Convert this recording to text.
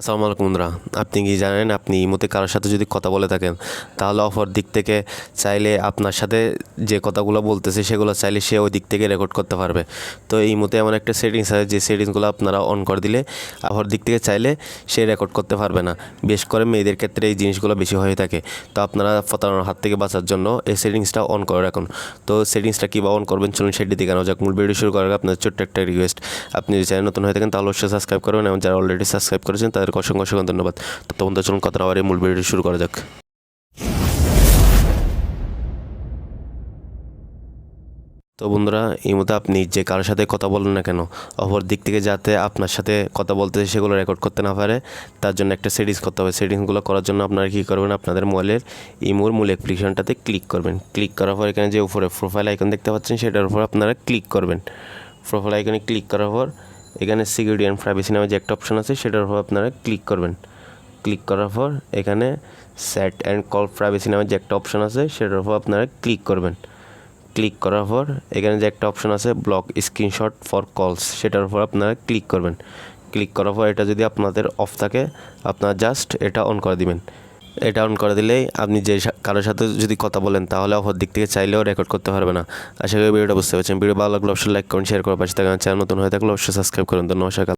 আসসালামু আলাইকুম বন্ধুরা। আপনি কি জানেন আপনি ইমোতে কারোর সাথে যদি কথা বলে থাকেন, তাহলে অপর দিক থেকে চাইলে আপনার সাথে যে কথাগুলো বলতেছে সেগুলো চাইলে সে ওই দিক থেকে রেকর্ড করতে পারবে। তো এই ইমোতে এমন একটা সেটিংস আছে, যে সেটিংসগুলো আপনারা অন করে দিলে অপর দিক থেকে চাইলে সে রেকর্ড করতে পারবে না। বেশ করে মেয়েদের ক্ষেত্রে এই জিনিসগুলো বেশি হয়ে থাকে। তো আপনারা প্রতারণার হাত থেকে বাঁচার জন্য এই সেটিংসটা অন করে রাখুন। তো সেটিংসটা কীভাবে অন করবেন, চলুন সেটি দেখানো যাক। মূল ভিডিও শুরু করার আপনার ছোট্ট একটা রিকোয়েস্ট আপনি যদি চ্যানেল নতুন হয়ে থাকেন, তাহলে অবশ্যই সাবস্ক্রাইব করবেন এবং যারা অলরেডি সাবস্ক্রাইব করেছেন তাদেরকে অসংখ্য অসংখ্য ধন্যবাদ। তো তখন তো চলুন কথা আবার মূল ভিডিওটি শুরু করা যাক। তো বন্ধুরা, এই মতো আপনি যে কারোর সাথে কথা বলেন না কেন, অপর দিক থেকে যাতে আপনার সাথে কথা বলতে সেগুলো রেকর্ড করতে না পারে, তার জন্য একটা সেটিংস করতে হবে। সেটিংসগুলো করার জন্য আপনারা কী করবেন? আপনাদের মোবাইলের ইমোর মূল অ্যাপ্লিকেশনটাতে ক্লিক করবেন। ক্লিক করার পর এখানে যে উপরে প্রোফাইল আইকন দেখতে পাচ্ছেন, সেটার উপর আপনারা ক্লিক করবেন। প্রোফাইল আইকনে ক্লিক করার পর এখানে সিকিউরিটি অ্যান্ড প্রাইভেসি নামে যে একটা অপশন আছে, সেটার উপর আপনারা ক্লিক করবেন। ক্লিক করার পর এখানে সেট অ্যান্ড কল প্রাইভেসি নামে যে একটা অপশন আছে, সেটার উপর আপনারা ক্লিক করবেন। ক্লিক করার পর এখানে যে একটা অপশন আছে ব্লক স্ক্রিনশট ফর কলস সেটার উপর আপনারা ক্লিক করবেন। ক্লিক করার পর এটা যদি আপনাদের অফ থাকে, আপনারা জাস্ট এটা অন করে দিবেন। এটা অন করে দিলেই আপনি যে কারোর সাথে যদি কথা বলেন তাহলে অপর দিক থেকে চাইলেও রেকর্ড করতে পারবে না। আশা করি ভিডিওটা বুঝতে পারছেন। ভিডিও ভালো লাগলে অবশ্যই লাইক করুন শেয়ার করুন পাশে থাকা চ্যানেল নতুন হয়ে থাকলে অবশ্যই সাবস্ক্রাইব করুন। ধন্যবাদ